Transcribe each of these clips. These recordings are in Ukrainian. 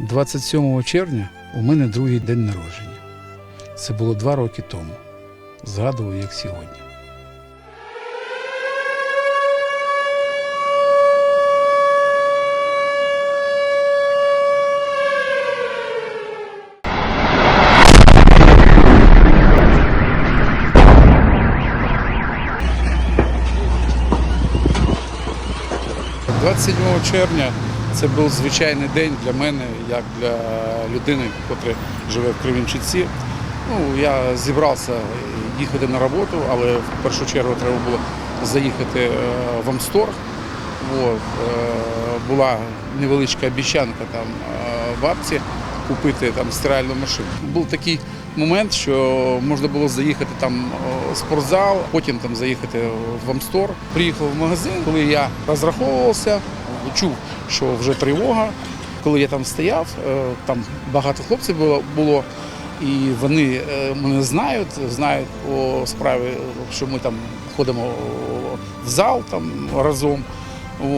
27 червня у мене другий день народження. Це було два роки тому. Згадую, як сьогодні. – 27 червня це був звичайний день для мене, як для людини, яка живе в Кривінчиці. Ну, я зібрався їхати на роботу, але в першу чергу треба було заїхати е, в Амстор. От, е, була невеличка обіцянка там е, бабці купити там стиральну машину. Був такий момент, що можна було заїхати там в спортзал, потім там заїхати в Амстор. Приїхав в магазин, коли я розраховувався, чув, що вже тривога. Коли я там стояв, е, там багато хлопців було, і вони е, мене знають, знають по справі, що ми там ходимо в зал там разом.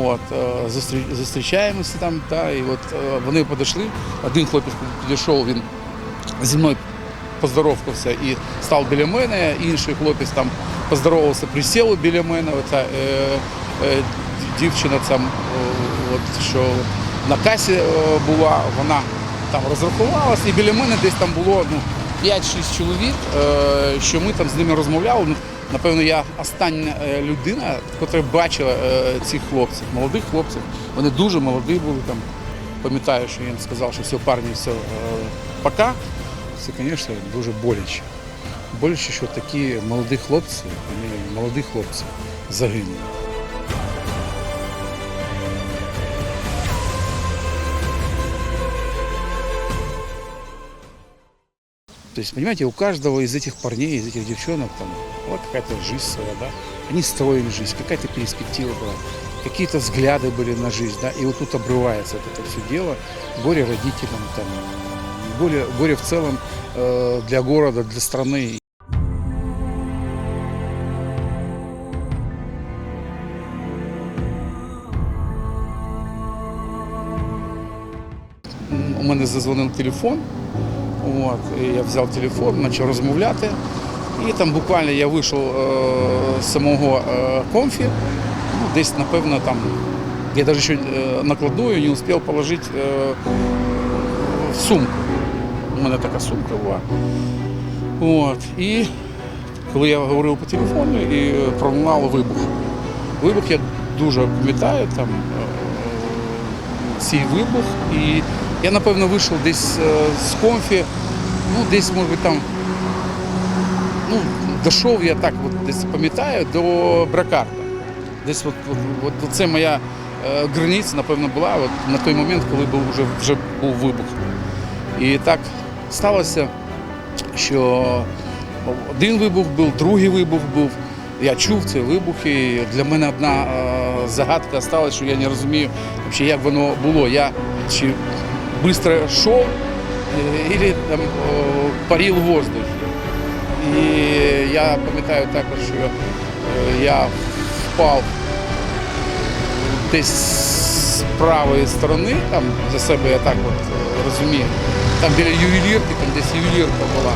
От, е, зустрічаємося там, та, і от вони підійшли. Один хлопець підійшов, він зі мною поздоровкався і став біля мене. Інший хлопець там поздоровався, присів біля мене. Оця е, е, дівчина там, от, що на касі була, вона там розрахувалася, і біля мене десь там було ну, 5-6 чоловік, е, що ми там з ними розмовляли. Ну, Напевно, я остання е, людина, яка бачила е, цих хлопців, молодих хлопців. Вони дуже молоді були там. Пам'ятаю, що я їм сказав, що все, парні, все, пока. Це, звісно, дуже боляче. Боляче, що такі молоді хлопці, вони, молоді хлопці загинули. То есть, понимаете, у каждого из этих парней, из этих девчонок, там, вот какая-то жизнь своя, да, они строили жизнь, какая-то перспектива была, какие-то взгляды были на жизнь, да, и вот тут обрывается вот это все дело, горе родителям, там, горе, горе в целом э, для города, для страны. У мене зазвонив телефон, От, і я взяв телефон, почав розмовляти. І там буквально я вийшов е, з самого е, комфі, ну, десь, напевно, там, я навіть ще е, накладную не успів положити в сумку. У мене така сумка була. От, і коли я говорив по телефону, і пролунав вибух. Вибух я дуже пам'ятаю, там цей вибух. І я, напевно, вийшов десь е, з комфі, ну, десь, може там, ну, дійшов я так, от, десь пам'ятаю, до Бракарта. Десь от, от, от це моя е, границя, напевно, була от, на той момент, коли був, вже, вже був вибух. І так сталося, що один вибух був, другий вибух був. Я чув ці вибухи. Для мене одна е, загадка сталася, що я не розумію, як воно було. Я чи швидко йшов, або там о, парив в воздухі. І я пам'ятаю також, що е, я впав десь з правої сторони, там за себе я так от розумію. Там біля ювелірки, там десь ювелірка була.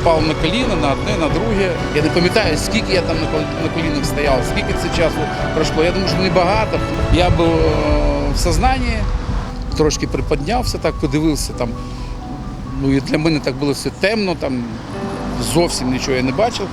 Упав на коліна, на одне, на друге. Я не пам'ятаю, скільки я там на кол- на колінах стояв, скільки це часу пройшло. Я думаю, що небагато. Я був в сознанні, трошки приподнявся, так подивився там. Ну і для мене так було все темно, там зовсім нічого я не бачив.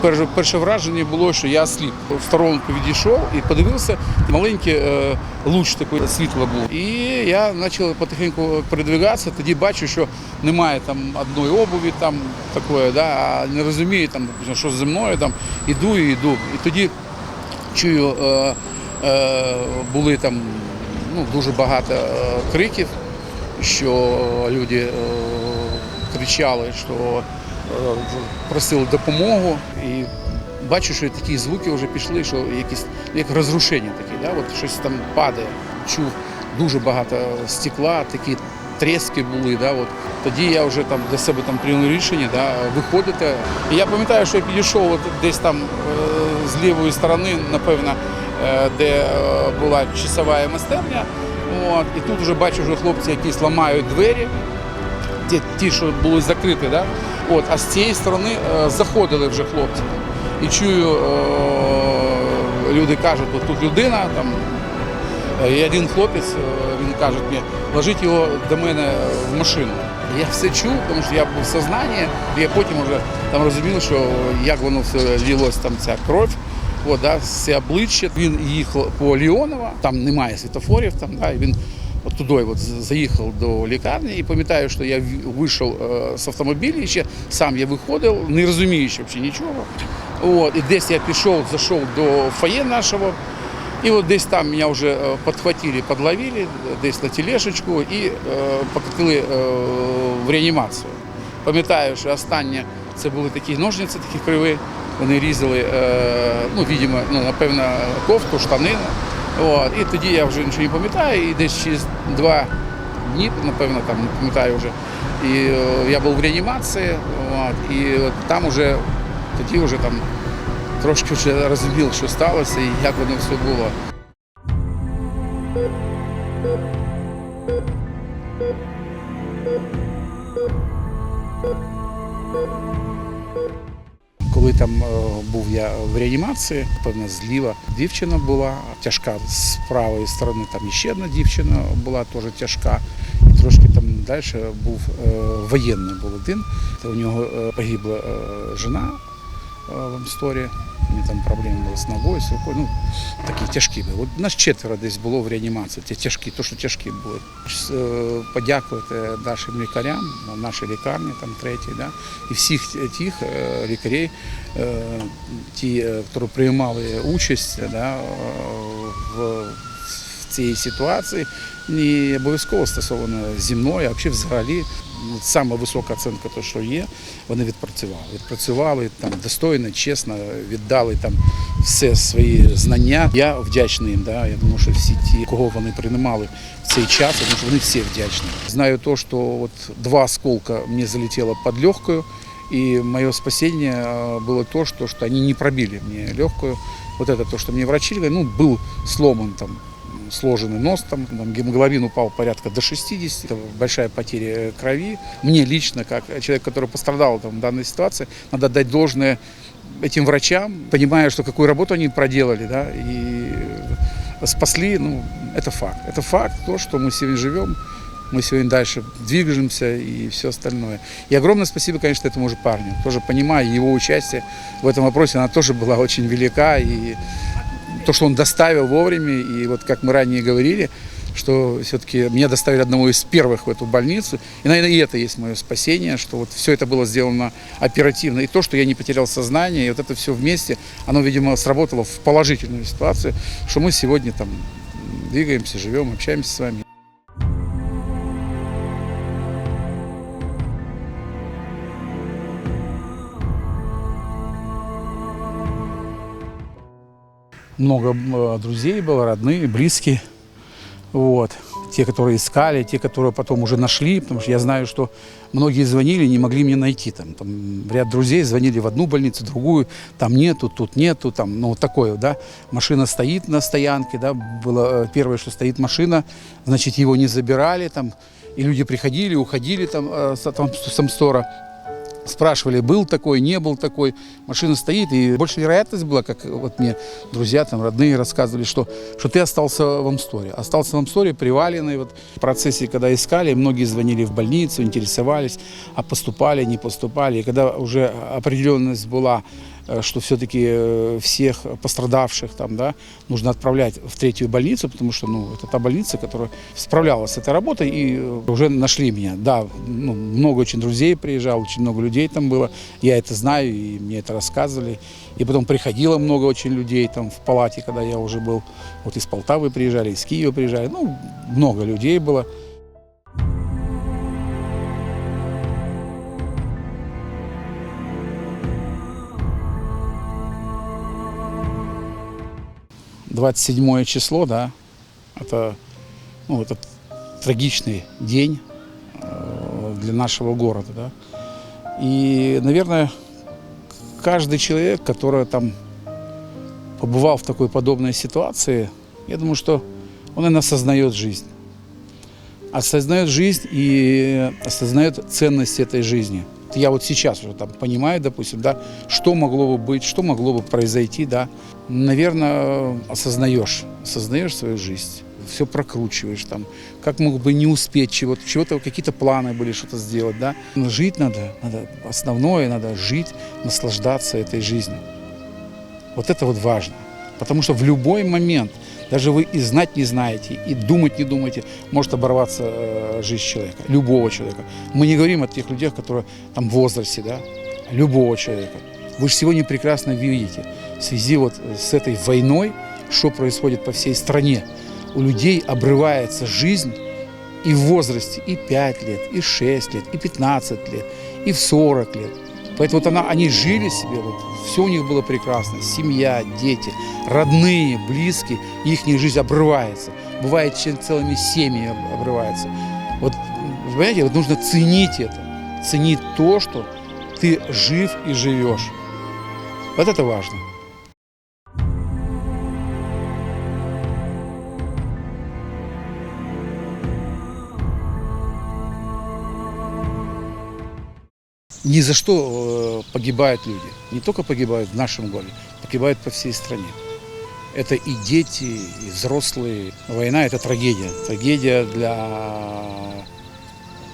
Перше, перше враження було, що я сліп. В сторонку відійшов і подивився, маленький е, луч такий світло було. І я почав потихеньку передвигатися, тоді бачу, що немає там одної обуві, там такої, да, а не розумію, там, що зі мною, там, іду і йду. І тоді чую, е, е, були там ну, дуже багато е, криків, що люди е, кричали, що е, просили допомогу. І бачу, що такі звуки вже пішли, що якісь як розрушення такі, да? От щось там падає. Чув дуже багато стекла, такі трески були. Да? От. Тоді я вже там для себе там прийняв рішення да, виходити. І я пам'ятаю, що я підійшов от десь там з лівої сторони, напевно, де е, була часова майстерня. От, і тут вже бачу, вже хлопці якісь ламають двері, ті, ті що були закриті, да? От, а з цієї сторони е, заходили вже хлопці. І чую, е, люди кажуть, тут людина, там, е, і один хлопець, е, він каже мені, ложіть його до мене в машину. Я все чув, тому що я був в сознанні, і я потім вже там розумів, що як воно все лілось, там ця кров. От, да, все обличчя. Він їхав по Ліонова, там немає світофорів, там, да, і він туди от заїхав до лікарні і пам'ятаю, що я вийшов е, з автомобіля, ще сам я виходив, не розуміючи взагалі нічого. От, і десь я пішов, зайшов до фоє нашого, і от десь там мене вже е, підхватили, підловили, десь на тележечку і е, покатили е, в реанімацію. Пам'ятаю, що останнє це були такі ножниці, такі криві. Вони різали, е, ну, видимо, ну, напевно, кофту, штанину. От. І тоді я вже нічого не пам'ятаю, і десь через два дні, напевно, там не пам'ятаю вже. І е, я був в реанімації, от, і от там вже тоді вже там трошки вже розумів, що сталося і як воно все було. Коли там е, був я в реанімації, певно, зліва дівчина була тяжка з правої сторони, там ще одна дівчина була теж тяжка. І трошки там далі був е, воєнний був один. У нього е, погибла жена в Амсторі. Нього там проблеми були з ногою, з рукою. Ну, такі тяжкі були. От нас четверо десь було в реанімації. Ті тяжкі, то, що тяжкі були. Е, Подякувати нашим лікарям, нашій лікарні, там третій, да? і всіх тих е, лікарів, ті, які приймали участь да, в цій ситуації, не обов'язково стосовно зі мною, а взагалі взагалі ну, сама висока оцінка, то, що є, вони відпрацювали. Відпрацювали там достойно, чесно, віддали там все свої знання. Я вдячний їм. Да? Я думаю, що всі ті, кого вони приймали в цей час, тому що вони всі вдячні. Знаю то, що от два осколка мені залетело під легкою, и мое спасение э, было то, что, что они не пробили мне легкую. Вот это то, что мне врачи говорили, ну, был сломан там сложенный нос, там, там гемоглобин упал порядка до 60, это большая потеря крови. Мне лично, как человек, который пострадал там, в данной ситуации, надо дать должное этим врачам, понимая, что какую работу они проделали, да, и спасли, ну, это факт. Это факт, то, что мы сегодня живем, мы сегодня дальше двигаемся и все остальное. И огромное спасибо, конечно, этому же парню. Тоже понимаю, его участие в этом вопросе, она тоже была очень велика. И то, что он доставил вовремя, и вот как мы ранее говорили, что все-таки меня доставили одного из первых в эту больницу. И, наверное, и это есть мое спасение, что вот все это было сделано оперативно. И то, что я не потерял сознание, и вот это все вместе, оно, видимо, сработало в положительную ситуацию, что мы сегодня там двигаемся, живем, общаемся с вами. много э, друзей было, родные, близкие. Вот. Те, которые искали, те, которые потом уже нашли, потому что я знаю, что многие звонили, не могли меня найти. Там, там ряд друзей звонили в одну больницу, в другую, там нету, тут нету, там, ну, вот такое, да. Машина стоит на стоянке, да, было э, первое, что стоит машина, значит, его не забирали, там, и люди приходили, уходили там, э, с, там, с Самстора, спрашивали, был такой, не был такой, машина стоит, и больше вероятность была, как вот мне друзья, там, родные рассказывали, что, что ты остался в Амсторе. Остался в Амсторе, приваленный, вот, в процессе, когда искали, многие звонили в больницу, интересовались, а поступали, не поступали, и когда уже определенность была, э, что все-таки всех пострадавших там, да, нужно отправлять в третью больницу, потому что ну, это та больница, которая справлялась с этой работой, и э, уже нашли меня. Да, ну, много очень друзей приезжало, очень много людей там было, я это знаю, и мне это рассказывали. И потом приходило много очень людей там в палате, когда я уже был, вот из Полтавы приезжали, из Киева приезжали, ну, много людей было. Двадцать седьмое число, да, это, ну, это трагичный день э, для нашего города, да. И, наверное, каждый человек, который там побывал в такой подобной ситуации, я думаю, что он, наверное, осознает жизнь. осознает жизнь и осознает ценность этой жизни. Я вот сейчас уже там понимаю, допустим, да, что могло бы быть, что могло бы произойти, да. Наверное, осознаешь, осознаешь свою жизнь, все прокручиваешь там, как мог бы не успеть чего-то, чего-то, какие-то планы были что-то сделать, да. Но жить надо, надо основное, надо жить, наслаждаться этой жизнью. Вот это вот важно. Потому что в любой момент, даже вы и знать не знаете, и думать не думаете, может оборваться э, жизнь человека, любого человека. Мы не говорим о тех людях, которые там в возрасте, да, любого человека. Вы же сегодня прекрасно видите в связи вот с этой войной, что происходит по всей стране. У людей обрывается жизнь и в возрасте и 5 лет, и 6 лет, и 15 лет, и в 40 лет. Поэтому вот она, они жили себе, вот, все у них было прекрасно. Семья, дети, родные, близкие, их жизнь обрывается. Бывает, целыми семьями об- обрывается. Вот, понимаете, вот нужно ценить это. Ценить то, что ты жив и живешь. Вот это важно. Ни за что э, погибают люди. Не только погибают в нашем городе, погибают по всей стране. Это и дети, и взрослые. Война – это трагедия. Трагедия для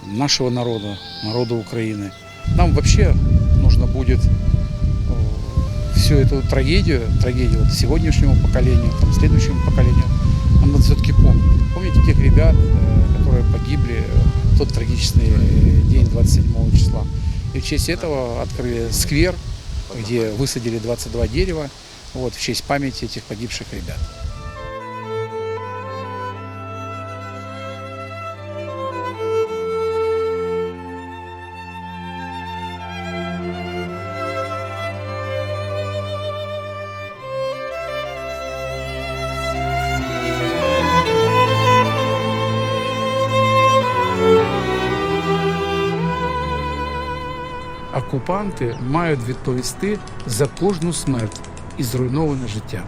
нашего народа, народа Украины. Нам вообще нужно будет э, всю эту трагедию, трагедию вот сегодняшнему поколению, там, следующему поколению, нам надо все-таки помнить. Помните тех ребят, э, которые погибли в тот трагичный день 27 числа. И в честь этого открыли сквер, где высадили 22 дерева, вот, в честь памяти этих погибших ребят. Окупанти мають відповісти за кожну смерть і зруйноване життя.